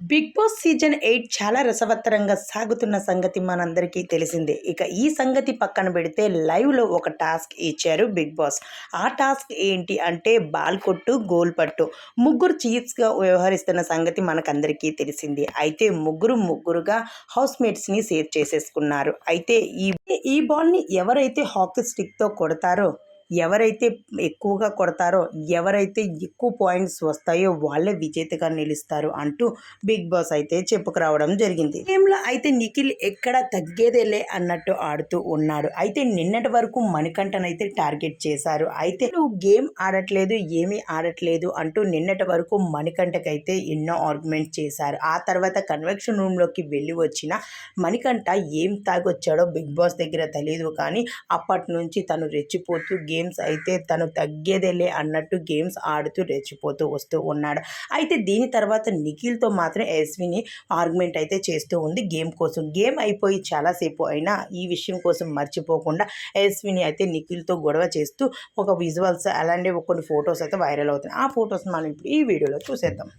Big boss season eight చాలా రసవత్తరంగా సాగుతున్న సంగతి మనందరికీ తెలిసిందే. ఇక ఈ సంగతి పక్కన పెడితే లైవ్లో ఒక టాస్క్ ఇచ్చారు బిగ్ బాస్. ఆ టాస్క్ ఏంటి అంటే బాల్ కొట్టు గోల్ పట్టు. ముగ్గురు చీఫ్స్గా వ్యవహరిస్తున్న సంగతి మనకందరికీ తెలిసిందే. అయితే ముగ్గురు ముగ్గురుగా హౌస్ మేట్స్ని సేవ్ చేసేసుకున్నారు. అయితే ఈ ఈ బాల్ని ఎవరైతే హాకీ స్టిక్తో కొడతారో ఎవరైతే ఎక్కువగా కొడతారో ఎవరైతే ఎక్కువ పాయింట్స్ వస్తాయో వాళ్ళే విజేతగా నిలుస్తారు అంటూ బిగ్ బాస్ అయితే చెప్పుకురావడం జరిగింది. గేమ్లో అయితే నిఖిల్ ఎక్కడ తగ్గేదేలే అన్నట్టు ఆడుతూ ఉన్నాడు. అయితే నిన్నటి వరకు మణికంఠనైతే టార్గెట్ చేశారు. అయితే నువ్వు గేమ్ ఆడట్లేదు ఏమీ ఆడట్లేదు అంటూ నిన్నటి వరకు మణికంఠకైతే ఎన్నో ఆర్గ్యుమెంట్ చేశారు. ఆ తర్వాత కన్వెక్షన్ రూమ్లోకి వెళ్ళి వచ్చిన మణికంఠ ఏం తాగొచ్చాడో బిగ్ బాస్ దగ్గర తెలియదు కానీ అప్పటి నుంచి తను రెచ్చిపోతూ గేమ్ గేమ్స్ అయితే తను తగ్గేదేలే అన్నట్టు గేమ్స్ ఆడుతూ రెచ్చిపోతూ వస్తూ ఉన్నాడు. అయితే దీని తర్వాత నిఖిల్తో మాత్రం ఎస్విని ఆర్గ్యుమెంట్ అయితే చేస్తూ ఉంది గేమ్ కోసం. గేమ్ అయిపోయి చాలాసేపు అయినా ఈ విషయం కోసం మర్చిపోకుండా ఎస్విని అయితే నిఖిల్తో గొడవ చేస్తూ ఒక విజువల్స్ అలాంటి కొన్ని ఫొటోస్ అయితే వైరల్ అవుతున్నాయి. ఆ ఫొటోస్ మనం ఇప్పుడు ఈ వీడియోలో చూసేద్దాం.